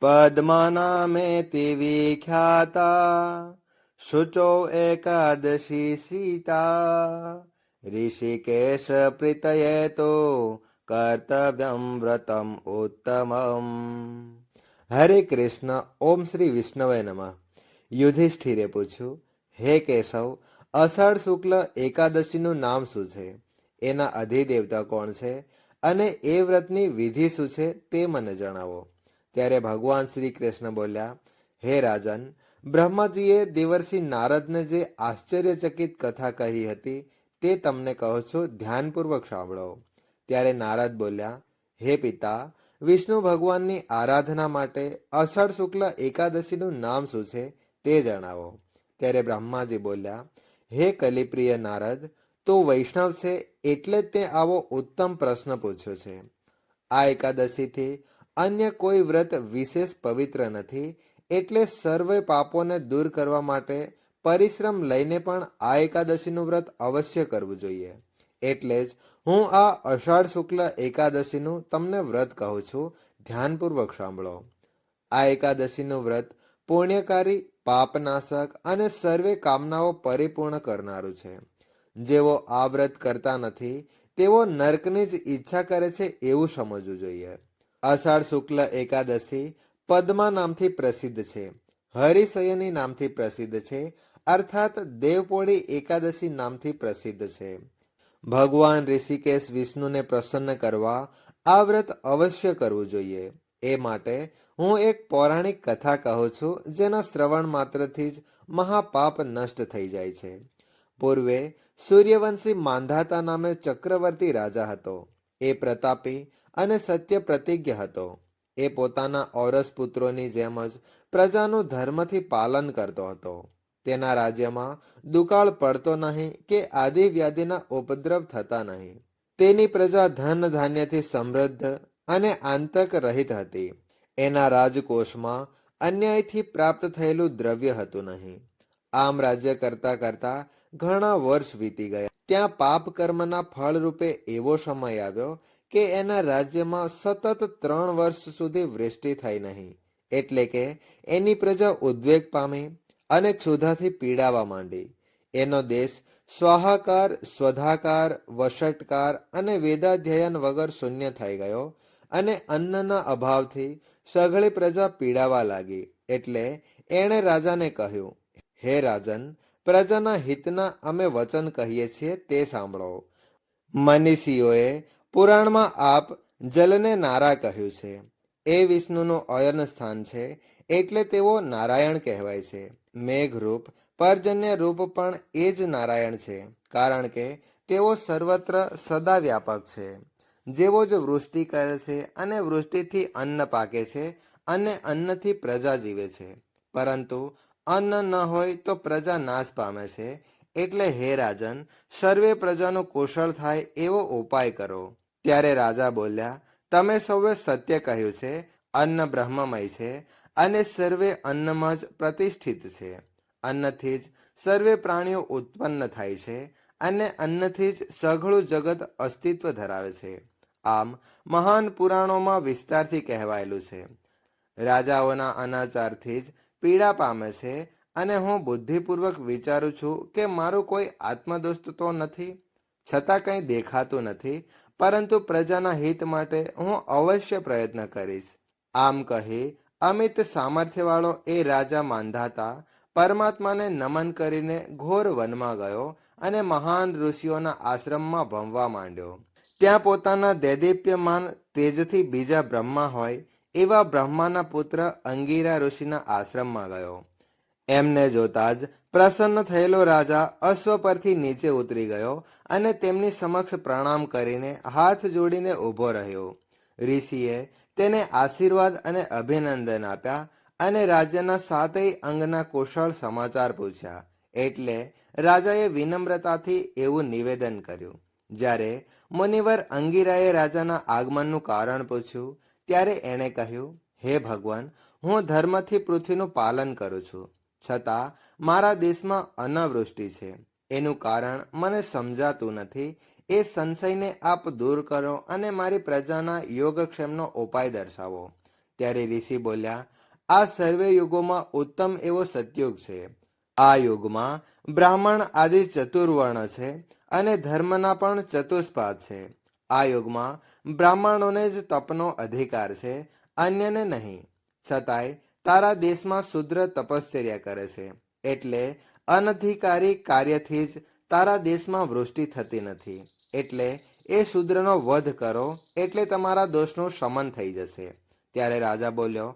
પદ્માનામેતિ વિખ્યાતા શુચો એકાદશી સીતા ઋષિકેશ પ્રીતયે તો કર્તવ્યમ વ્રતમ ઉત્તમમ હરે કૃષ્ણ ઓમ શ્રી વિષ્ણવે નમઃ યુધિષ્ઠિરે પૂછ્યું હે કેશવ અષાઢ શુક્લ એકાદશીનું નામ શું છે? એના અધિદેવતા કોણ છે? અને એ વ્રતની વિધિ શું છે? તે મને જણાવો. ત્યારે ભગવાન શ્રી કૃષ્ણ બોલ્યા, હે રાજન, બ્રહ્માજીએ દેવર્ષિ નારદને જે આશ્ચર્યચકિત કથા કહી હતી તે તમને કહો છો, ધ્યાનપૂર્વક સાંભળો. ત્યારે નારદ બોલ્યા, હે પિતા, વિષ્ણુ ભગવાનની આરાધના માટે અષાઢ શુક્લ એકાદશીનું નામ શું છે તે જણાવો. ત્યારે બ્રહ્માજી બોલ્યા, હે કલિપ્રિય નારદ, તો વૈષ્ણવ છે એટલે તે આવો ઉત્તમ પ્રશ્ન પૂછ્યો છે. આ એકાદશીથી અન્ય કોઈ વ્રત વિશેષ પવિત્ર નથી, એટલે સર્વે પાપોને દૂર કરવા માટે પરિશ્રમ લઈને પણ આ એકાદશીનું વ્રત અવશ્ય કરવું જોઈએ. એટલે જ હું આ અષાઢ શુક્લ એકાદશીનું તમને વ્રત કહું છું, ધ્યાનપૂર્વક સાંભળો. આ એકાદશીનું વ્રત પુણ્યકારી, પાપનાશક અને સર્વે કામનાઓ પરિપૂર્ણ કરનારું છે. જેઓ આ વ્રત કરતા નથી, તેઓ નર્કની જ ઈચ્છા કરે છે એવું સમજવું જોઈએ. અષાઢ શુક્લ એકાદશી પદ્મા નામથી પ્રસિદ્ધ છે. હરિશયની નામથી પ્રસિદ્ધ છે. અર્થાત દેવપોળી એકાદશી નામથી પ્રસિદ્ધ છે. ભગવાન ઋષિકેશ વિષ્ણુને પ્રસન્ન કરવા આ વ્રત અવશ્ય કરવું જોઈએ. એ માટે હું એક પૌરાણિક કથા કહું છું, જેના શ્રવણ માત્રથી જ મહાપાપ નષ્ટ થઈ જાય છે. પૂર્વે સૂર્યવંશી માંધાતા નામે ચક્રવર્તી રાજા હતો. એ પ્રતાપી અને સત્ય પ્રતિજ્ઞ હતો. એ પોતાના ઔરસ પુત્રોની જેમ જ પ્રજાનું ધર્મથી પાલન કરતો હતો. તેના રાજ્યમાં દુકાળ પડતો નહીં કે આદિ વ્યાધિના ઉપદ્રવ થતા નહીં. તેની પ્રજા ધન ધાન્યથી સમૃદ્ધ અને આંતક રહિત હતી. એના રાજકોષમાં અન્યાયથી પ્રાપ્ત થયેલું દ્રવ્ય હતું નહીં. આમ રાજ્ય કરતા કરતા ઘણા વર્ષ વીતી ગયા. ત્યાં પાપ કર્મના ફળ રૂપે એવો સમય આવ્યો કે એના રાજ્યમાં સતત ત્રણ વર્ષ સુધી વૃષ્ટિ થઈ નહીં. એટલે કે એની પ્રજા ઉદ્વેગ પામી અને ક્ષુધાથી પીડાવા માંડી. એનો દેશ સ્વાહાકાર, સ્વધાકાર, વશટકાર અને વેદાધ્યયન વગર શૂન્ય થઈ ગયો અને અન્નના અભાવથી સઘળી પ્રજા પીડાવા લાગી. એટલે એણે રાજાને કહ્યું હે રાજન, પ્રજાના હિતના અમે વચન કહીએ છીએ તે સાંભળો. મનીષીઓએ પુરાણમાં આપ જલને નારા કહ્યું છે. એ વિષ્ણુનું અયન સ્થાન છે, એટલે તેઓ નારાયણ કહેવાય છે. મેઘરૂપ, પર્જન્ય રૂપ પણ એ જ નારાયણ છે, કારણ કે તેઓ સર્વત્ર સદા વ્યાપક છે. જેવો જ વૃષ્ટિ કરે છે અને વૃષ્ટિથી અન્ન પાકે છે અને અન્નથી પ્રજા જીવે છે. પરંતુ અન્ન ન હોય તો પ્રજા નાશ પામે છે. એટલે હે રાજન, સર્વે પ્રજાનું કુશળ થાય એવો ઉપાય કરો. ત્યારે રાજા બોલ્યા, તમે સૌએ સત્ય કહ્યું છે, અન્ન બ્રહ્મમય છે અને સર્વે અન્નમાં જ પ્રતિષ્ઠિત છે. અન્નથી જ સર્વે પ્રાણીઓ ઉત્પન્ન થાય છે અને અન્નથી જ સઘળું જગત અસ્તિત્વ ધરાવે છે. આમ મહાન પુરાણોમાં વિસ્તારથી કહેવાયેલું છે. રાજાઓના અનાચારથી જ પીડા પામે છે અને હું બુદ્ધિપૂર્વક વિચારું છું કે મારું કોઈ આત્મદોસ્ત તો નથી, છતાં કંઈ દેખાતું નથી, પરંતુ પ્રજાના હિત માટે હું અવશ્ય પ્રયત્ન કરીશ. આમ કહી, અમિત સામર્થ્યવાળો એ રાજા માંધાતા, પરમાત્માને નમન કરીને ઘોર વનમાં ગયો અને મહાન ઋષિઓના આશ્રમમાં ભમવા માંડ્યો. ત્યાં પોતાના દૈદીપ્યમાન તેજથી બીજા બ્રહ્મા હોય એવા બ્રહ્માના પુત્ર અંગીરા ઋષિના આશ્રમમાં ગયો. એમને જોતા જ પ્રસન્ન થયેલો રાજા અશ્વ પરથી નીચે ઉતરી ગયો અને તેમની સમક્ષ પ્રણામ કરીને હાથ જોડીને ઊભો રહ્યો. ઋષિએ તેને આશીર્વાદ અને અભિનંદન આપ્યા અને રાજ્યના સાતેય અંગના કુશળ સમાચાર પૂછ્યા. એટલે રાજાએ વિનમ્રતાથી એવું નિવેદન કર્યું. જ્યારે મુનિવર અંગીરાએ રાજાના આગમનનું કારણ પૂછ્યું ત્યારે એણે કહ્યું, હે ભગવાન, હું ધર્મથી પૃથ્વીનું પાલન કરું છું. છતાં, મારા દેશમાં અનાવૃષ્ટિ છે. એનું કારણ મને સમજાતું નથી. એ સંશયને આપ દૂર કરો અને મારી પ્રજાના યોગક્ષેમનો ઉપાય દર્શાવો. ત્યારે ઋષિ બોલ્યા, આ સર્વે યુગોમાં ઉત્તમ એવો સતયુગ છે. આ યુગમાં બ્રાહ્મણ આદિ ચતુર્વર્ણ છે અને ધર્મના પણ ચતુષ્પાદ છે. આ યુગમાં બ્રાહ્મણોને જ તપનો અધિકાર છે, અન્યને નહીં. છતાંય તારા દેશમાં શુદ્ર તપશ્ચર્યા કરે છે, એટલે અનધિકારી કાર્યથી જ તારા દેશમાં વૃષ્ટિ થતી નથી. એટલે એ શૂદ્રનો વધ કરો, એટલે તમારા દોષનું શમન થઈ જશે. ત્યારે રાજા બોલ્યો,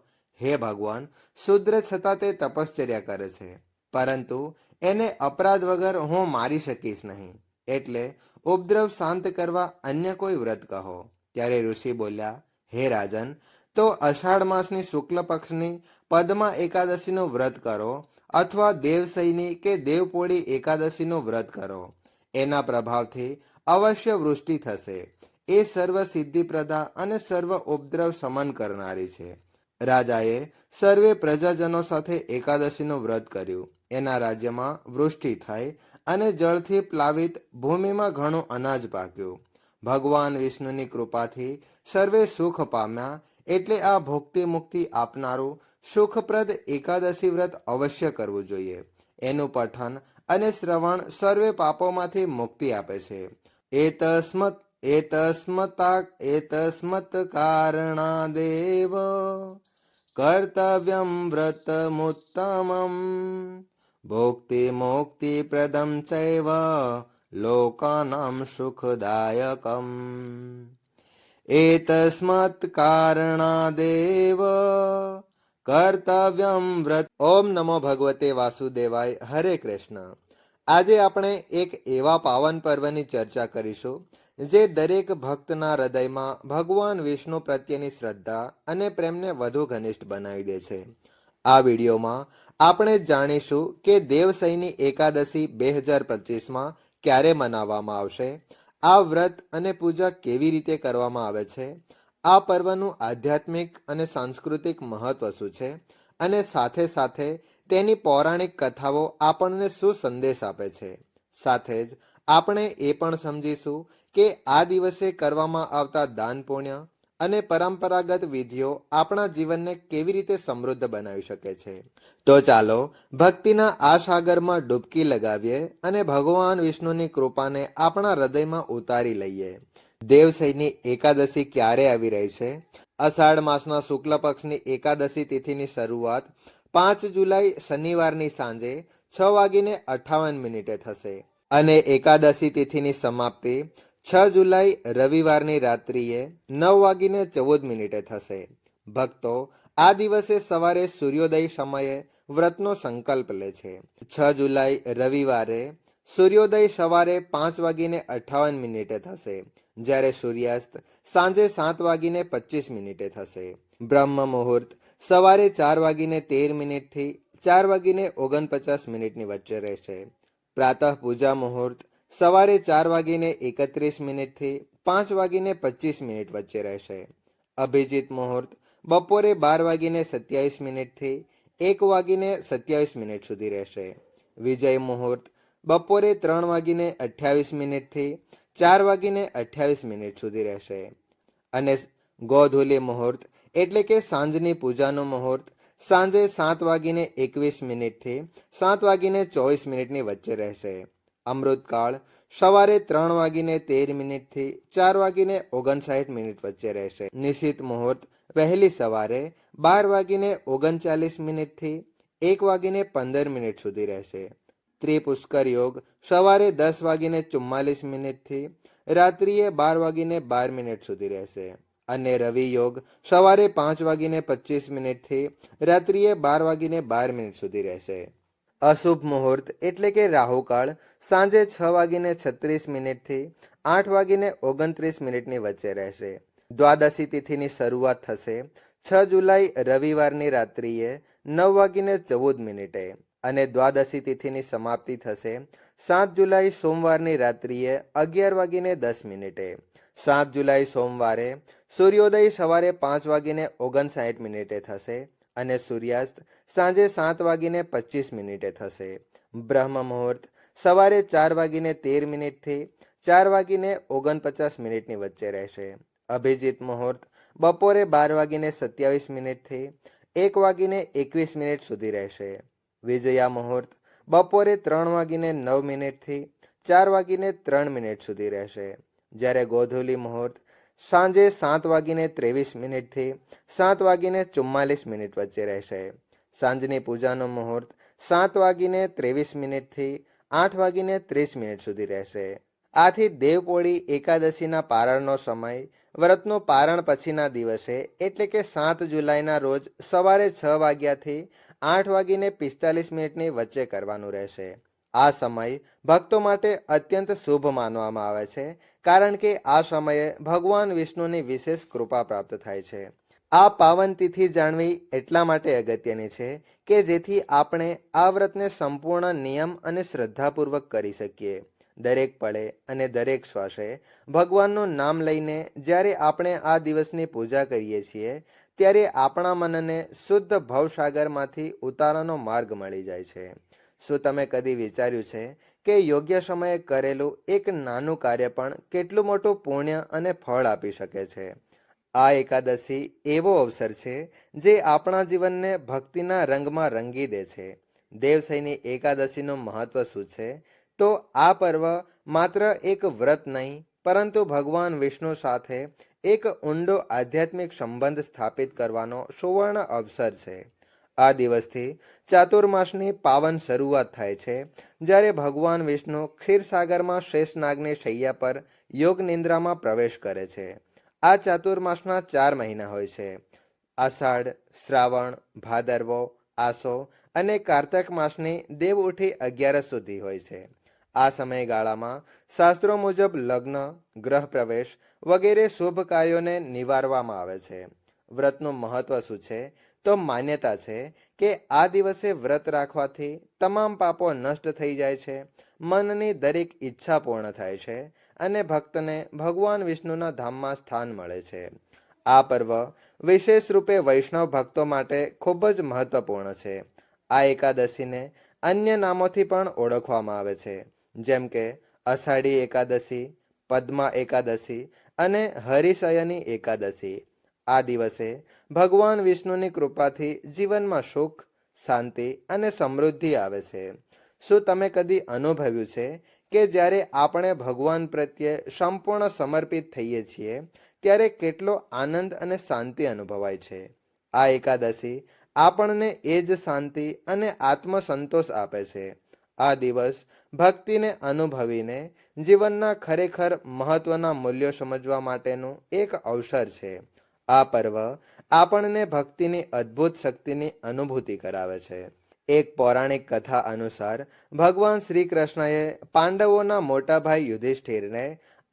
હે ભગવાન, શૂદ્ર છતાં તે તપશ્ચર્યા કરે છે, પરંતુ એને અપરાધ વગર હું મારી શકીશ નહીં. એટલે ઉપદ્રવ શાંત કરવા અન્ય કોઈ વ્રત કહો. ત્યારે ઋષિ બોલ્યા, હે રાજન, તો અષાઢ માસની શુક્લ પક્ષની પદ્મા એકાદશીનું વ્રત કરો અથવા દેવસૈની કે દેવપોળી એકાદશીનું વ્રત કરો. એના પ્રભાવથી અવશ્ય વૃષ્ટિ થશે. એ સર્વ સિદ્ધિપ્રદા અને સર્વ ઉપદ્રવ શમન કરનારી છે. રાજાએ સર્વે પ્રજાજનો સાથે એકાદશીનું વ્રત કર્યું. એના રાજ્યમાં વૃષ્ટિ થઈ અને જળથી પ્લાવિત ભૂમિમાં ઘણું અનાજ પાક્યું. ભગવાન વિષ્ણુની કૃપાથી સર્વે સુખ પામ્યા એટલે આ ભોક્તિ મુક્તિ આપનારું સુખપ્રદ એકાદશી વ્રત અવશ્ય કરવું જોઈએ. એનું પઠન અને શ્રવણ સર્વે પાપોમાંથી મુક્તિ આપે છે. એતસ્મત એતસ્મતા એતસ્મત કારણાદેવ. કર્તવ્યમ વ્રતમુત્તમમ પ્રદમ ચૈવ લોકાનામ સુખદાયકમ એતસ્મત કારણાદેવ કર્તવ્યમ વ્રત ઓમ નમો ભગવતે વાસુદેવાય હરે કૃષ્ણ આજે આપણે એક એવા પાવન પર્વની ચર્ચા કરીશું, જે દરેક ભક્તના હૃદયમાં ભગવાન વિષ્ણુ પ્રત્યેની શ્રદ્ધા અને પ્રેમને વધુ ઘનિષ્ઠ બનાવી દે છે. આ વિડીયોમાં આપણે જાણીશું કે દેવસૈની એકાદશી બે હજાર પચીસમાં ક્યારે મનાવવામાં આવશે, આ વ્રત અને પૂજા કેવી રીતે કરવામાં આવે છે, આ પર્વનું આધ્યાત્મિક અને સાંસ્કૃતિક મહત્વ શું છે અને સાથે સાથે તેની પૌરાણિક કથાઓ આપણને શું સંદેશ આપે છે. સાથે જ આપણે એ પણ સમજીશું કે આ દિવસે કરવામાં આવતા દાન પુણ્ય અને પરંપરાગત વિધિઓ આપણા જીવનને કેવી રીતે સમૃદ્ધ બનાવી શકે છે? તો ચાલો ભક્તિના આ સાગરમાં ડૂબકી લગાવીએ અને ભગવાન વિષ્ણુની કૃપાને આપણા હૃદયમાં ઉતારી લઈએ. દેવસૈની એકાદશી ક્યારે આવી રહી છે? અષાઢ માસના શુક્લ પક્ષની એકાદશી તિથિની શરૂઆત પાંચ જુલાઈ શનિવારની સાંજે છ વાગીને અઠાવન મિનિટે થશે. અને એકાદશી તિથિની સમાપ્તિ છ જુલાઈ રવિવારની રાત્રિએ નવ વાગીને ચૌદ મિનિટે થશે. ભક્તો આ દિવસે સવારે સૂર્યોદય સમયે વ્રતનો સંકલ્પ લે છે. છ જુલાઈ રવિવારે સૂર્યોદય સવારે પાંચ વાગીને અઠાવન મિનિટે થશે, જ્યારે સૂર્યાસ્ત સાંજે સાત વાગીને પચીસ મિનિટે થશે. બ્રહ્મ મુહૂર્ત સવારે ચાર વાગીને તેર મિનિટથી ચાર વાગીને ઓગણપચાસ મિનિટની વચ્ચે રહેશે. પ્રાતઃ પૂજા મુહૂર્ત સવારે ચાર વાગીને એકત્રીસ મિનિટથી પાંચ વાગીને પચીસ મિનિટ વચ્ચે રહેશે. અભિજીત મુહૂર્ત બપોરે બાર વાગીને સત્યાવીસ મિનિટથી એક વાગીને સત્યાવીસ મિનિટ સુધી રહેશે. વિજય મુહૂર્ત બપોરે ત્રણ વાગીને અઠ્યાવીસ મિનિટથી ચાર વાગીને અઠ્યાવીસ મિનિટ સુધી રહેશે. અને ગોધુલી મુહૂર્ત એટલે કે સાંજની પૂજાનું મુહૂર્ત સાંજે સાત વાગીને એકવીસ મિનિટથી સાત વાગીને ચોવીસ મિનિટની વચ્ચે રહેશે. અમૃતકાળ સવારે ત્રણ વાગીને તેર મિનિટથી ચાર વાગીને ઓગણસાઠ મિનિટ વચ્ચે રહેશે. નિશ્ચિત મુહૂર્ત વહેલી સવારે બાર વાગીને ઓગણચાલીસ મિનિટથી એક વાગીને પંદર મિનિટ સુધી રહેશે. ત્રિપુષ્કર યોગ સવારે દસ વાગીને ચુમ્માલીસ મિનિટથી રાત્રિએ બાર વાગીને બાર મિનિટ સુધી રહેશે. અને રવિ યોગ સવારે પાંચ વાગીને પચીસ મિનિટથી રાત્રિએ બાર વાગીને બાર મિનિટ સુધી રહેશે. અશુભ મુહૂર્ત એટલે કે રાહુકાળ સાંજે છ વાગીને છત્રીસ મિનિટથી આઠ વાગીને ઓગણત્રીસ મિનિટની વચ્ચે રહેશે. દ્વાદશી તિથિની શરૂઆત થશે છ જુલાઈ રવિવારની રાત્રિએ નવ વાગીને ચૌદ મિનિટે અને દ્વાદશી તિથિની સમાપ્તિ થશે સાત જુલાઈ સોમવારની રાત્રિએ અગિયાર વાગીને દસ મિનિટે. સાત જુલાઈ સોમવારે સૂર્યોદય સવારે પાંચ વાગીને ઓગણસાઠ મિનિટે થશે અને સૂર્યાસ્ત સાંજે સાત વાગીને પચીસ મિનિટે થશે. બ્રહ્મ મુહૂર્ત સવારે ચાર વાગીને તેર મિનિટથી ચાર વાગીને ઓગણપચાસ મિનિટની વચ્ચે રહેશે. અભિજીત મુહૂર્ત બપોરે બાર વાગીને સત્યાવીસ મિનિટથી એક વાગીને એકવીસ મિનિટ સુધી રહેશે. વિજયા મુહૂર્ત બપોરે ત્રણ વાગીને નવ મિનિટથી ચાર વાગીને ત્રણ મિનિટ સુધી રહેશે. જ્યારે ગોધુલી મુહૂર્ત સાંજે સાત વાગીને ત્રેવીસ મિનિટથી સાત વાગીને ચુમ્માલીસ મિનિટ વચ્ચે રહેશે. સાંજની પૂજાનો મુહૂર્ત સાત વાગીને ત્રેવીસ મિનિટથી આઠ વાગીને ત્રીસ મિનિટ સુધી રહેશે. આથી દેવપોળી એકાદશીના પારણનો સમય વ્રતનું પારણ પછીના દિવસે એટલે કે સાત જુલાઈના રોજ સવારે છ વાગ્યાથી આઠ વાગીને પિસ્તાલીસ મિનિટની વચ્ચે કરવાનું રહેશે. આ સમય ભક્તો માટે અત્યંત શુભ માનવામાં આવે છે, કારણ કે આ સમયે ભગવાન વિષ્ણુની વિશેષ કૃપા પ્રાપ્ત થાય છે. આ પાવન તિથિ જાણવી એટલા માટે અગત્યની છે કે જેથી આપણે આ વ્રતને સંપૂર્ણ નિયમ અને શ્રદ્ધાપૂર્વક કરી શકીએ. દરેક પળે અને દરેક શ્વાસે ભગવાનનું નામ લઈને જ્યારે આપણે આ દિવસની પૂજા કરીએ છીએ, ત્યારે આપણા મનને શુદ્ધ ભવસાગરમાંથી ઉતારાનો માર્ગ મળી જાય છે. શું તમે કદી વિચાર્યું છે કે યોગ્ય સમયે કરેલું એક નાનું કાર્ય પણ કેટલું મોટું પુણ્ય અને ફળ આપી શકે છે? આ એકાદશી એવો અવસર છે જે આપણા જીવનને ભક્તિના રંગમાં રંગી દે છે. દેવસૈની એકાદશીનું મહત્વ શું છે? તો આ પર્વ માત્ર એક વ્રત નહીં, પરંતુ ભગવાન વિષ્ણુ સાથે એક ઊંડો આધ્યાત્મિક સંબંધ સ્થાપિત કરવાનો સુવર્ણ અવસર છે. આ દિવસથી ચાતુર્માસની પાવન શરૂઆત થાય છે. જ્યારે ભગવાન વિષ્ણુ ક્ષીરસાગરમાં શેષનાગની શૈયા પર યોગ નિંદ્રામાં પ્રવેશ કરે છે. આ ચાતુર્માસના ચાર મહિના હોય છે. આષાઢ, શ્રાવણ, ભાદરવો, આસો અને કાર્તક માસની દેવ ઉઠી અગિયારસ સુધી હોય છે. આ સમયગાળામાં શાસ્ત્રો મુજબ લગ્ન, ગ્રહ પ્રવેશ વગેરે શુભ કાર્યોને નિવારવામાં આવે છે. વ્રતનું મહત્વ શું છે? તો માન્યતા છે કે આ દિવસે વ્રત રાખવાથી તમામ પાપો નષ્ટ થઈ જાય છે, મનની દરેક ઈચ્છા પૂર્ણ થાય છે અને ભક્તને ભગવાન વિષ્ણુના ધામમાં સ્થાન મળે છે. આ પર્વ વિશેષ રૂપે વૈષ્ણવ ભક્તો માટે ખૂબ જ મહત્વપૂર્ણ છે. આ એકાદશીને અન્ય નામોથી પણ ઓળખવામાં આવે છે, જેમ કે અષાઢી એકાદશી, પદ્મા એકાદશી અને હરિશયની એકાદશી. આ દિવસે ભગવાન વિષ્ણુની કૃપાથી જીવનમાં સુખ, શાંતિ અને સમૃદ્ધિ આવે છે. શું તમે કદી અનુભવ્યું છે કે જ્યારે આપણે ભગવાન પ્રત્યે સંપૂર્ણ સમર્પિત થઈએ છીએ, ત્યારે કેટલો આનંદ અને શાંતિ અનુભવાય છે? આ એકાદશી આપણને એ જ શાંતિ અને આત્મસંતોષ આપે છે. આ દિવસ ભક્તિને અનુભવીને જીવનના ખરેખર મહત્વના મૂલ્યો સમજવા માટેનું એક અવસર છે. આ પર્વ આપણને ભક્તિની અદ્ભુત શક્તિની અનુભૂતિ કરાવે છે. એક પૌરાણિક કથા અનુસાર ભગવાન શ્રી કૃષ્ણએ પાંડવોના મોટા ભાઈ યુધિષ્ઠિરને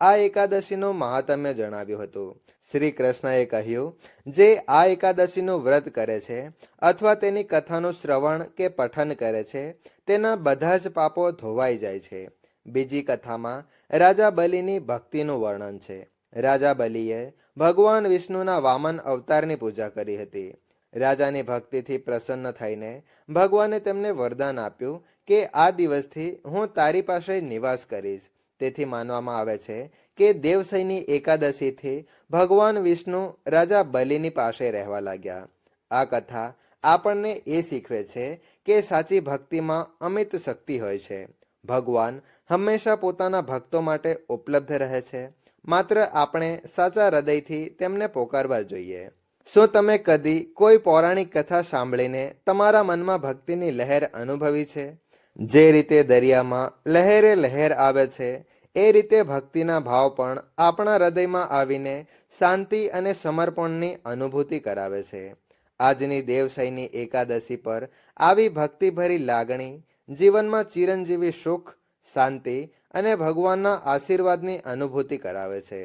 આ એકાદશીનું મહાત્મ્ય જણાવ્યું હતું. શ્રી કૃષ્ણએ કહ્યું, જે આ એકાદશીનું વ્રત કરે છે અથવા તેની કથાનું શ્રવણ કે પઠન કરે છે, તેના બધા જ પાપો ધોવાઈ જાય છે. બીજી કથામાં રાજા બલિની ભક્તિનું વર્ણન છે. રાજા બલિએ ભગવાન વિષ્ણુના વામન અવતારની પૂજા કરી હતી. રાજાની ભક્તિથી પ્રસન્ન થઈને ભગવાને તેમને વરદાન આપ્યું કે આ દિવસથી હું તારી પાસે નિવાસ કરીશ. તેથી માનવામાં આવે છે કે દેવસૈની એકાદશીથી ભગવાન વિષ્ણુ રાજા બલિની પાસે રહેવા લાગ્યા. આ કથા આપણને એ શીખવે છે કે સાચી ભક્તિમાં અમિત શક્તિ હોય છે. ભગવાન હંમેશા પોતાના ભક્તો માટે ઉપલબ્ધ રહે છે. માત્ર આપણે સાચા હૃદયથી તેમને પોકારવા જોઈએ. શું તમે કદી કોઈ પૌરાણિક કથા સાંભળીને તમારા મનમાં ભક્તિની લહેર અનુભવી છે? જે રીતે દરિયામાં લહેરે લહેર આવે છે, એ રીતે ભક્તિના ભાવ પણ આપણા હૃદયમાં આવીને શાંતિ અને સમર્પણની અનુભૂતિ કરાવે છે. આજની દેવસૈની એકાદશી પર આવી ભક્તિભરી લાગણી, જીવનમાં ચિરંજીવી સુખ, શાંતિ અને ભગવાનના આશીર્વાદની અનુભૂતિ કરાવે છે.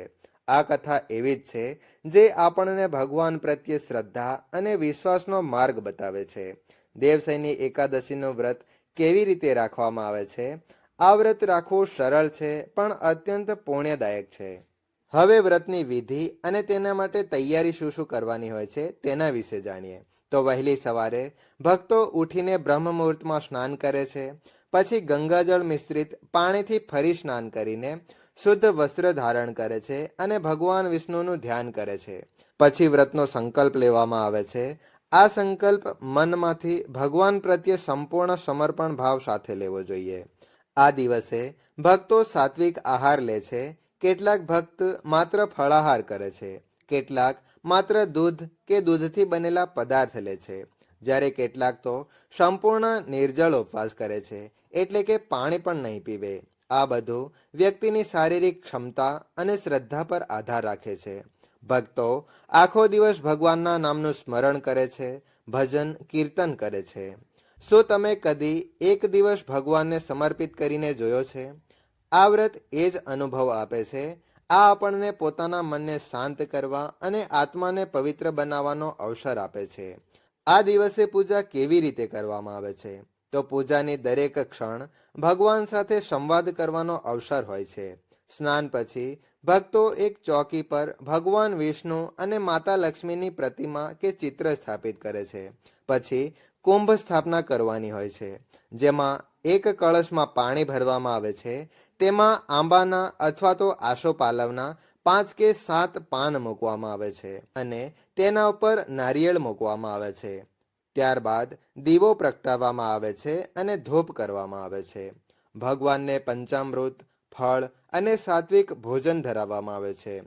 આ કથા એવી જ છે જે આપણને ભગવાન પ્રત્યે શ્રદ્ધા અને વિશ્વાસનો માર્ગ બતાવે છે. દેવસૈની એકાદશીનું વ્રત કેવી રીતે રાખવામાં આવે છે? આ વ્રત રાખવું સરળ છે, પણ અત્યંત પુણ્યદાયક છે. હવે વ્રતની વિધિ અને તેના માટે તૈયારી શું શું કરવાની હોય છે તેના વિશે જાણીએ. તો વહેલી સવારે ભક્તો ઉઠીને બ્રહ્મ મુહૂર્તમાં સ્નાન કરે છે. પછી ગંગાજળ મિશ્રિત પાણીથી ફરી સ્નાન કરીને શુદ્ધ વસ્ત્ર ધારણ કરે છે અને ભગવાન વિષ્ણુનું ધ્યાન કરે છે. પછી વ્રતનો સંકલ્પ લેવામાં આવે છે. આ સંકલ્પ મનમાંથી ભગવાન પ્રત્યે સંપૂર્ણ સમર્પણ ભાવ સાથે લેવો જોઈએ. આ દિવસે ભક્તો સાત્વિક આહાર લે છે. કેટલાક ભક્ત માત્ર ફળાહાર કરે છે. કેટલાક માત્ર દૂધ કે દૂધથી બનેલા પદાર્થ લે છે. જ્યારે કેટલાક તો સંપૂર્ણ નિર્જળ ઉપવાસ કરે છે, એટલે કે પાણી પણ નહીં પીવે. આ બધું વ્યક્તિની શારીરિક ક્ષમતા અને શ્રદ્ધા પર આધાર રાખે છે. ભક્તો આખો દિવસ ભગવાનના નામનું સ્મરણ કરે છે, ભજન, કીર્તન કરે છે. શું તમે કદી એક દિવસ ભગવાનને સમર્પિત કરીને જોયો છે? આ વ્રત એ જ અનુભવ આપે છે આ આપણને પોતાના મનને શાંત કરવા અને આત્માને પવિત્ર બનાવવાનો અવસર આપે છે. આ દિવસે પૂજા કેવી રીતે કરવામાં આવે છે? તો પૂજાની દરેક ક્ષણ ભગવાન સાથે સંવાદ કરવાનો અવસર હોય છે. સ્નાન પછી ભક્તો એક ચોકી પર ભગવાન વિષ્ણુ અને માતા લક્ષ્મીની પ્રતિમા કે ચિત્ર સ્થાપિત કરે છે. પછી કુંભ સ્થાપના કરવાની હોય છે. જેમાં એક કળશમાં પાણી ભરવામાં આવે છે, તેમાં આંબાના અથવા તો આસોપાલવના પાંચ કે સાત પાન મૂકવામાં આવે છે અને તેના ઉપર નારિયેળ મૂકવામાં આવે છે. ત્યારબાદ દીવો પ્રગટાવવામાં આવે છે અને ધૂપ કરવામાં આવે છે. ભગવાનને પંચામૃત, ફળ અને સાત્વિક ભોજન ધરાવવામાં આવે છે.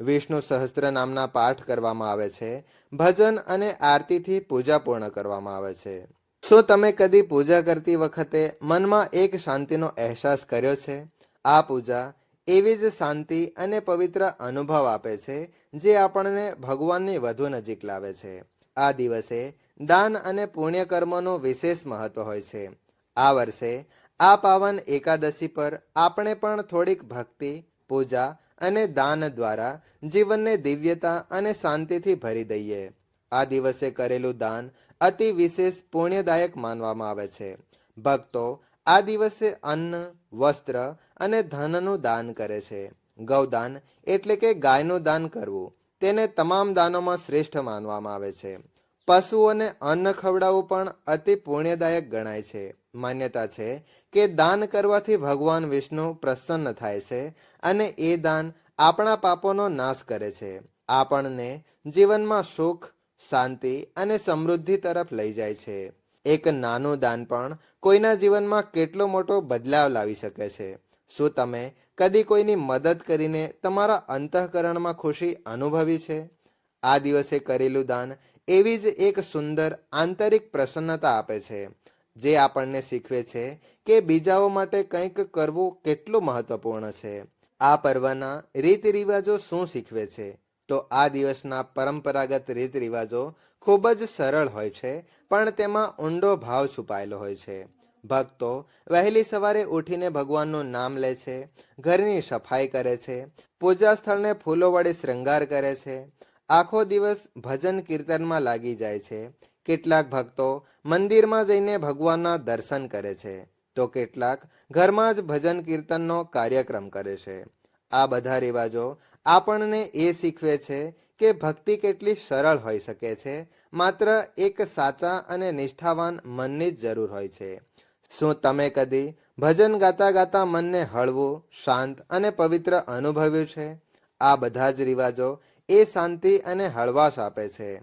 વિષ્ણુ સહસ્ત્ર નામના પાઠ કરવામાં આવે છે. ભજન અને આરતીથી પૂજા પૂર્ણ કરવામાં આવે છે. શું તમે કદી પૂજા કરતી વખતે મનમાં એક શાંતિનો અહેસાસ કર્યો છે? આ પૂજા એવી જ શાંતિ અને પવિત્ર અનુભવ આપે છે, જે આપણને ભગવાનની વધુ નજીક લાવે છે. આ દિવસે દાન અને પુણ્ય કર્મનું વિશેષ મહત્વ હોય છે. આ વર્ષે આ પાવન એકાદશી પર આપણે પણ થોડીક ભક્તિ, પૂજા અને દાન દ્વારા જીવનને દિવ્યતા અને શાંતિથી ભરી દઈએ. આ દિવસે કરેલું દાન અતિ વિશેષ પુણ્યદાયક માનવામાં આવે છે. ભક્તો આ દિવસે અન્ન, વસ્ત્ર અને ધનનું દાન કરે છે. ગૌદાન એટલે કે ગાયનું દાન કરવું, તેને તમામ દાનોમાં શ્રેષ્ઠ માનવામાં આવે છે. પશુઓને અન્ન ખવડાવવું પણ અતિ પુણ્યદાયક ગણાય છે. માન્યતા છે કે દાન કરવાથી ભગવાન વિષ્ણુ પ્રસન્ન થાય છે અને એ દાન આપણા પાપોનો નાશ કરે છે. આપણને જીવનમાં સુખ શાંતિ અને સમૃદ્ધિ તરફ લઈ જાય છે. એક નાનું દાન પણ કોઈના જીવનમાં કેટલો મોટો બદલાવ લાવી શકે છે. શું તમે કદી કોઈની મદદ કરીને તમારા અંતઃકરણમાં ખુશી અનુભવી છે? આ દિવસે કરેલું દાન એવી જ એક સુંદર આંતરિક પ્રસન્નતા આપે છે, જે આપણને શીખવે છે કે બીજાઓ માટે કંઈક કરવું કેટલું મહત્વપૂર્ણ છે. આ પર્વના રીત રિવાજો શું શીખવે છે? તો આ દિવસના પરંપરાગત રીત રિવાજો ખૂબ જ સરળ હોય છે, પણ તેમાં ઊંડો ભાવ છુપાયેલો હોય છે. ભક્તો વહેલી સવારે ઉઠીને ભગવાનનું નામ લે છે, ઘરની સફાઈ કરે છે, પૂજા સ્થળને ફૂલો વડે શૃંગાર કરે છે. આખો દિવસ ભજન કીર્તનમાં લાગી જાય છે. કેટલાક ભક્તો મંદિરમાં જઈને ભગવાનના દર્શન કરે છે, તો કેટલાક ઘરમાં જ ભજન કીર્તનનો કાર્યક્રમ કરે છે. આ બધા રિવાજો આપણને એ શીખવે છે કે ભક્તિ કેટલી સરળ હોઈ શકે છે. માત્ર એક સાચા અને નિષ્ઠાવાન મનની જ જરૂર હોય છે. શું તમે કદી ભજન ગાતા ગાતા મનને હળવું, શાંત અને પવિત્ર અનુભવ્યું છે? આ બધા જ રિવાજો એ શાંતિ અને હળવાશ આપે છે.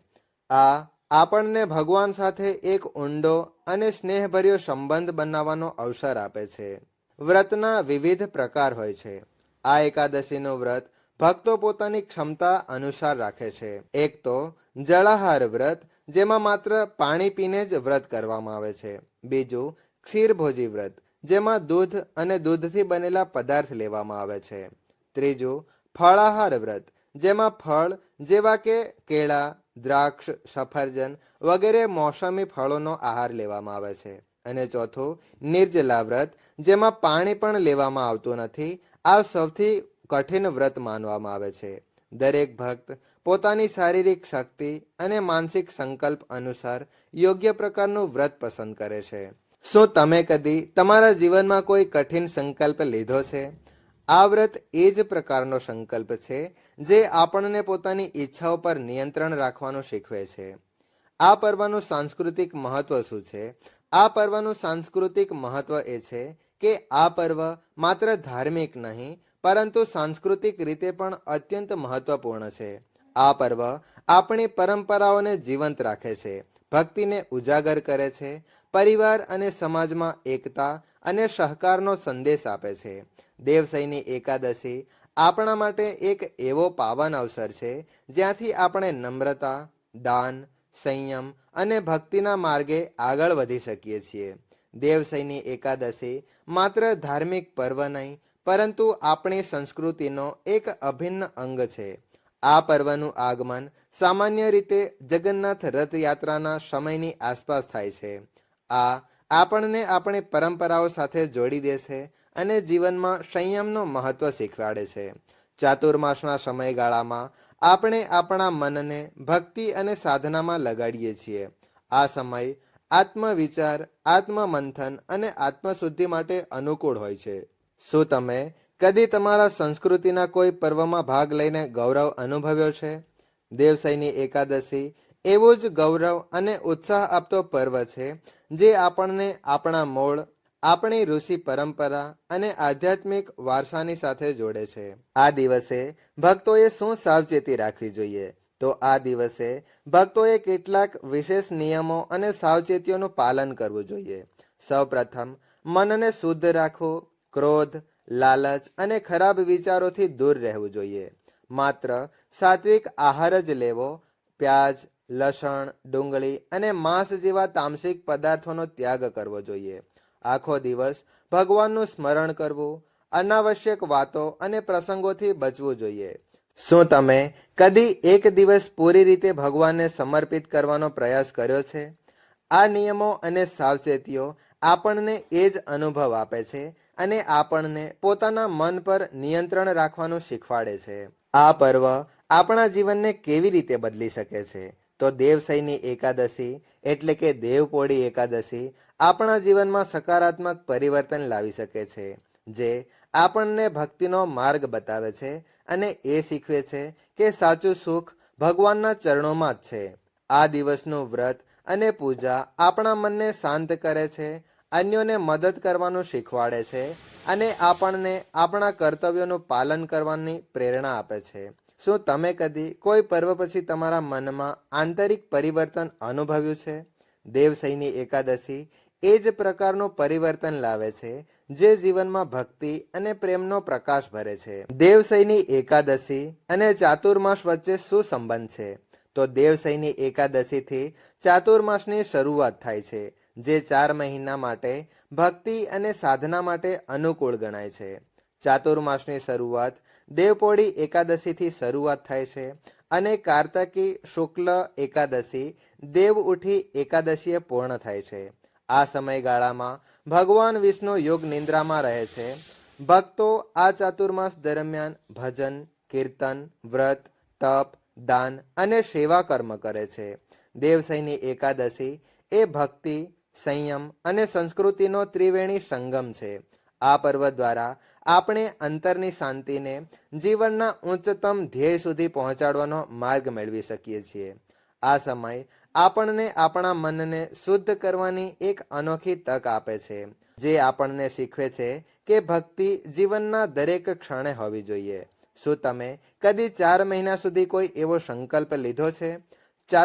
આ આપણને ભગવાન સાથે એક ઊંડો અને સ્નેહભર્યો સંબંધ બનાવવાનો અવસર આપે છે. વ્રતના વિવિધ પ્રકાર હોય છે. આ એકાદશીનું વ્રત ભક્તો પોતાની ક્ષમતા અનુસાર રાખે છે. એક તો જળાહાર વ્રત, જેમાં માત્ર પાણી પીને જ વ્રત કરવામાં આવે છે. બીજું, ક્ષીરભોજી વ્રત, જેમાં દૂધ અને દૂધથી બનેલા પદાર્થ લેવામાં આવે છે. ત્રીજું, ફળાહાર વ્રત, જેમાં ફળ જેવા કે કેળા દ્રાક્ષ, સફરજન વગેરે મોસમી ફળોનો આહાર લેવામાં આવે છે. અને ચોથું નિર્જલા વ્રત જેમાં પાણી પણ લેવામાં આવતું નથી, આ સૌથી કઠિન વ્રત માનવામાં આવે છે. દરેક ભક્ત પોતાની શારીરિક શક્તિ અને માનસિક સંકલ્પ અનુસાર યોગ્ય પ્રકારનું વ્રત પસંદ કરે છે. શું તમે કદી તમારા જીવનમાં કોઈ કઠિન સંકલ્પ લીધો છે? આ વ્રત એ જ પ્રકારનો સંકલ્પ છે જે આપણને પોતાની ઈચ્છાઓ પર નિયંત્રણ રાખવાનું શીખવે છે. આ પર્વનું સાંસ્કૃતિક મહત્વ શું છે? આ પર્વનું સાંસ્કૃતિક મહત્વ એ છે કે આ પર્વ માત્ર ધાર્મિક નહીં, પરંતુ સાંસ્કૃતિક રીતે પણ અત્યંત મહત્વપૂર્ણ છે. આ પર્વ આપણી પરંપરાઓને જીવંત રાખે છે, ભક્તિને ઉજાગર કરે છે, પરિવાર અને સમાજમાં એકતા અને સહકારનો સંદેશ આપે છે. દેવસૈની એકાદશી આપણા માટે એક એવો પાવન અવસર છે, જ્યાંથી આપણે નમ્રતા, દાન, સંયમ અને ભક્તિના માર્ગે આગળ વધી શકીએ છીએ. દેવસૈની એકાદશી માત્ર ધાર્મિક પર્વ નહીં, પરંતુ આપણી સંસ્કૃતિનો એક અભિન્ન અંગ છે. આ પર્વનું આગમન સામાન્ય રીતે જગન્નાથ રથયાત્રાના સમયની આસપાસ થાય છે. આ આપણને આપણી પરંપરાઓ સાથે જોડી દે છે અને જીવનમાં સંયમનો મહત્વ શીખવાડે છે. ચાતુર્માસના સમયગાળામાં આપણે આપણા મનને ભક્તિ અને સાધનામાં લગાડીએ છીએ. આ સમય આત્મવિચાર, આત્મમંથન અને આત્મશુદ્ધિ માટે અનુકૂળ હોય છે. શું તમે કદી તમારા સંસ્કૃતિના કોઈ પર્વમાં ભાગ લઈને ગૌરવ અનુભવ્યો છે? દેવસૈની એકાદશી એવું જ ગૌરવ અને ઉત્સાહ આપતો પર્વ છે, જે આપણને આપણા મૂળ, આપણી ઋષિ પરંપરા અને આધ્યાત્મિક વારસાની સાથે જોડે છે. આ દિવસે ભક્તોએ શું સાવચેતી રાખવી જોઈએ? તો આ દિવસે ભક્તોએ કેટલાક વિશેષ નિયમો અને સાવચેતીઓનું પાલન કરવું જોઈએ. સૌપ્રથમ, મનને શુદ્ધ રાખવું ક્રોધ, લાલચ અને ખરાબ વિચારોથી દૂર રહેવું જોઈએ. માત્ર સાત્વિક આહાર જ લેવો, પ્યાજ લસણ, ડુંગળી અને માંસ જેવા તામસિક પદાર્થોનો ત્યાગ કરવો જોઈએ. આખો દિવસ ભગવાનનું સ્મરણ કરવું, અનાવશ્યક વાતો અને પ્રસંગોથી બચવું જોઈએ. શું તમે કદી એક દિવસ પૂરી રીતે ભગવાનને સમર્પિત કરવાનો પ્રયાસ કર્યો છે? આ નિયમો અને સાવચેતીઓ આપણને એ જ અનુભવ આપે છે અને આપણને પોતાના મન પર નિયંત્રણ રાખવાનું શીખવાડે છે. આ પર્વ આપણા જીવનને કેવી રીતે બદલી શકે છે? તો દેવસૈની એકાદશી એટલે કે દેવપોળી એકાદશી આપણા જીવનમાં સકારાત્મક પરિવર્તન લાવી શકે છે, જે આપણને ભક્તિનો માર્ગ બતાવે છે અને એ શીખવે છે કે સાચું સુખ ભગવાનના ચરણોમાં જ છે. આ દિવસનું વ્રત અને પૂજા આપણા મનને શાંત કરે છે, અન્યોને મદદ કરવાનું શીખવાડે છે અને આપણને આપણા કર્તવ્યોનું પાલન કરવાની પ્રેરણા આપે છે. શું તમે કદી કોઈ પર્વ પછી તમારા મનમાં આંતરિક પરિવર્તન અનુભવ્યું છે? દેવસૈની એકાદશી એ જ પ્રકારનું પરિવર્તન લાવે છે, જે જીવનમાં ભક્તિ અને પ્રેમનો પ્રકાશ ભરે છે. દેવસૈની એકાદશી અને ચાતુર્માસ વચ્ચે શું સંબંધ છે? તો દેવસૈની એકાદશીથી ચાતુર્માસની શરૂઆત થાય છે, જે ચાર મહિના માટે ભક્તિ અને સાધના માટે અનુકૂળ ગણાય છે. ચાતુર્માસની શરૂઆત, દેવપોળી એકાદશીથી શરૂઆત થાય છે અને કાર્તકી શુક્લ એકાદશી, દેવ ઉઠી એકાદશીએ પૂર્ણ થાય છે. આ સમયગાળામાં ભગવાન વિષ્ણુ યોગ નિંદ્રામાં રહે છે. ભક્તો આ ચાતુર્માસ દરમિયાન ભજન, કીર્તન, વ્રત, તપ, દાન અને સેવા કર્મ કરે છે. દેવસૈની એકાદશી એ ભક્તિ, સંયમ અને સંસ્કૃતિનો ત્રિવેણી સંગમ છે. આ પર્વ દ્વારા આપણે અંતરની શાંતિને જીવનના ઉચ્ચતમ ધ્યેય સુધી પહોંચાડવાનો માર્ગ મેળવી શકીએ છીએ. આ સમય આપણને આપણા મનને શુદ્ધ કરવાની એક અનોખી તક આપે છે, જે આપણને શીખવે છે કે ભક્તિ જીવનના દરેક ક્ષણે હોવી જોઈએ. શું તમે કદી ચાર મહિના સુધી કોઈ એવો સંકલ્પ લીધો છે?